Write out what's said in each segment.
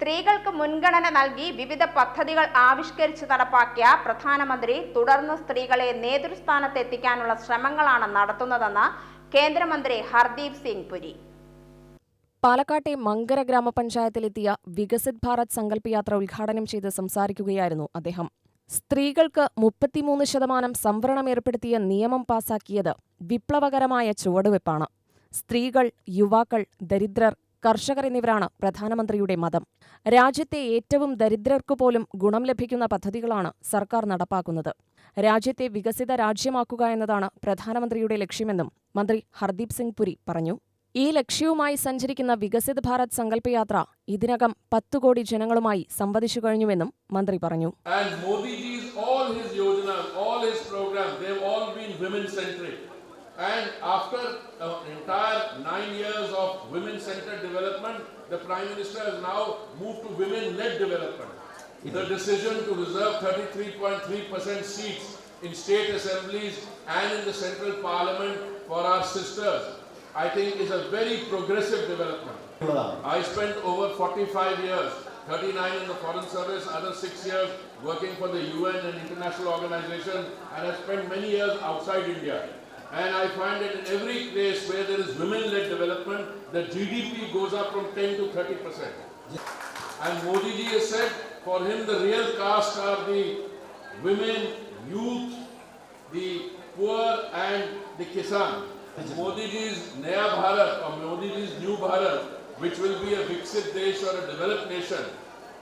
സ്ത്രീകൾക്ക് മുൻഗണന നൽകി വിവിധ പദ്ധതികൾ ആവിഷ്കരിച്ച് നടപ്പാക്കിയ പ്രധാനമന്ത്രി തുടർന്ന് സ്ത്രീകളെ നേതൃസ്ഥാനത്തെത്തിക്കാനുള്ള ശ്രമങ്ങളാണ് നടത്തുന്നതെന്ന് കേന്ദ്രമന്ത്രി ഹർദീപ് സിംഗ് പുരി. പാലക്കാട്ടെ മങ്കര ഗ്രാമപഞ്ചായത്തിലെത്തിയ വികസിത് ഭാരത് സങ്കല്പ് യാത്ര ഉദ്ഘാടനം ചെയ്ത് സംസാരിക്കുകയായിരുന്നു അദ്ദേഹം. സ്ത്രീകൾക്ക് മുപ്പത്തിമൂന്ന് ശതമാനം സംവരണം ഏർപ്പെടുത്തിയ നിയമം പാസാക്കിയത് വിപ്ലവകരമായ ചുവടുവെപ്പാണ്. സ്ത്രീകൾ യുവാക്കൾ ദരിദ്രർ കർഷകർ എന്നിവരാണ് പ്രധാനമന്ത്രിയുടെ മതം. രാജ്യത്തെ ഏറ്റവും ദരിദ്രർക്കു പോലും ഗുണം ലഭിക്കുന്ന പദ്ധതികളാണ് സർക്കാർ നടപ്പാക്കുന്നത്. രാജ്യത്തെ വികസിത രാജ്യമാക്കുക എന്നതാണ് പ്രധാനമന്ത്രിയുടെ ലക്ഷ്യമെന്നും മന്ത്രി ഹർദീപ് സിംഗ് പുരി പറഞ്ഞു. ഈ ലക്ഷ്യവുമായി സഞ്ചരിക്കുന്ന വികസിത് ഭാരത് സങ്കല്പയാത്ര ഇതിനകം പത്തു കോടി ജനങ്ങളുമായി സംവദിച്ചു കഴിഞ്ഞുവെന്നും മന്ത്രി പറഞ്ഞു. All his program, they've all been women centric. And after an entire nine years of women centered development, the Prime Minister has now moved to women led development. The decision to reserve 33.3% seats in state assemblies and in the central parliament for our sisters, I think is a very progressive development. I spent over 45 years, 39 in the foreign service, other six years working for the UN and international organizations, and I spent many years outside India. And I find that in every place where there is women-led development, the GDP goes up from 10 to 30 percent. And Modi ji has said, for him the real caste are the women, youth, the poor and the kisan. Modi ji's Naya Bharat or Modi ji's New Bharat, which will be a Viksit Desh or a developed nation,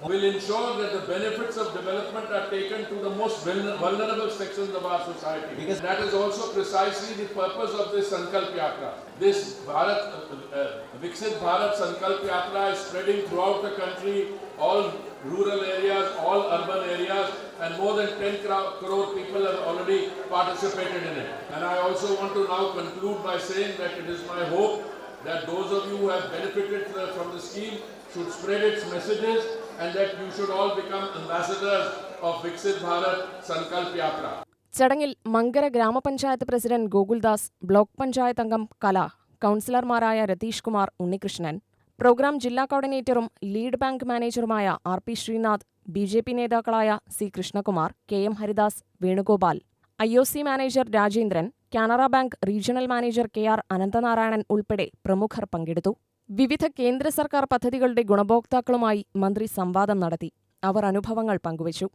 will ensure that the benefits of development are taken to the most vulnerable sections of our society. Because that is also precisely the purpose of this Sankalp Yatra. This Bharat, uh, uh, Viksit Bharat Sankalp Yatra is spreading throughout the country, all rural areas, all urban areas, and more than 10 crore people have already participated in it. And I also want to now conclude by saying that it is my hope that those of you who have benefited from the scheme should spread its messages and that you should all become ambassadors of Viksit Bharat Sankalp Yatra. ചടങ്ങിൽ മങ്കര ഗ്രാമപഞ്ചായത്ത് president Gokuldas block panchayat അംഗം കല കൌൺസിലർമാരായ Ratheesh Kumar Unnikrishnan programme ജില്ലാ കോർഡിനേറ്ററും lead bank മാനേജറുമായ R P Srinath B J P നേതാക്കളായ C Krishnakumar K M Haridas Venugopal I O C manager Rajendran Canara bank regional manager K R Ananthanarayanan ഉൾപ്പെടെ പ്രമുഖർ പങ്കെടുത്തു വിവിധ കേന്ദ്ര സർക്കാർ പദ്ധതികളുടെ ഗുണഭോക്താക്കളുമായി മന്ത്രി സംവാദം നടത്തി. അവർ അനുഭവങ്ങൾ പങ്കുവച്ചു.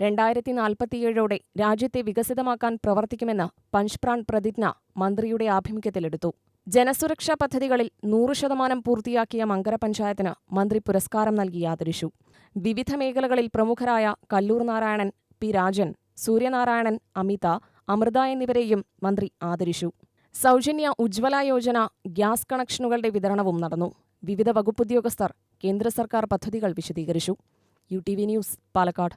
രണ്ടായിരത്തി നാൽപ്പത്തിയേഴോടെ രാജ്യത്തെ വികസിതമാക്കാൻ പ്രവർത്തിക്കുമെന്ന് പഞ്ച്പ്രാൺ പ്രതിജ്ഞ മന്ത്രിയുടെ ആഭിമുഖ്യത്തിലെടുത്തു. ജനസുരക്ഷാ പദ്ധതികളിൽ നൂറ് ശതമാനം പൂർത്തിയാക്കിയ മങ്കര പഞ്ചായത്തിന് മന്ത്രി പുരസ്കാരം നൽകി ആദരിച്ചു. വിവിധ മേഖലകളിൽ പ്രമുഖരായ കല്ലൂർ നാരായണൻ പി രാജൻ സൂര്യനാരായണൻ അമിത അമൃത എന്നിവരെയും മന്ത്രി ആദരിച്ചു. സൗജന്യ ഉജ്ജ്വല യോജന ഗ്യാസ് കണക്ഷനുകളുടെ വിതരണവും നടന്നു. വിവിധ വകുപ്പുദ്യോഗസ്ഥർ കേന്ദ്ര സർക്കാർ പദ്ധതികൾ വിശദീകരിച്ചു. U T V news Palakkad.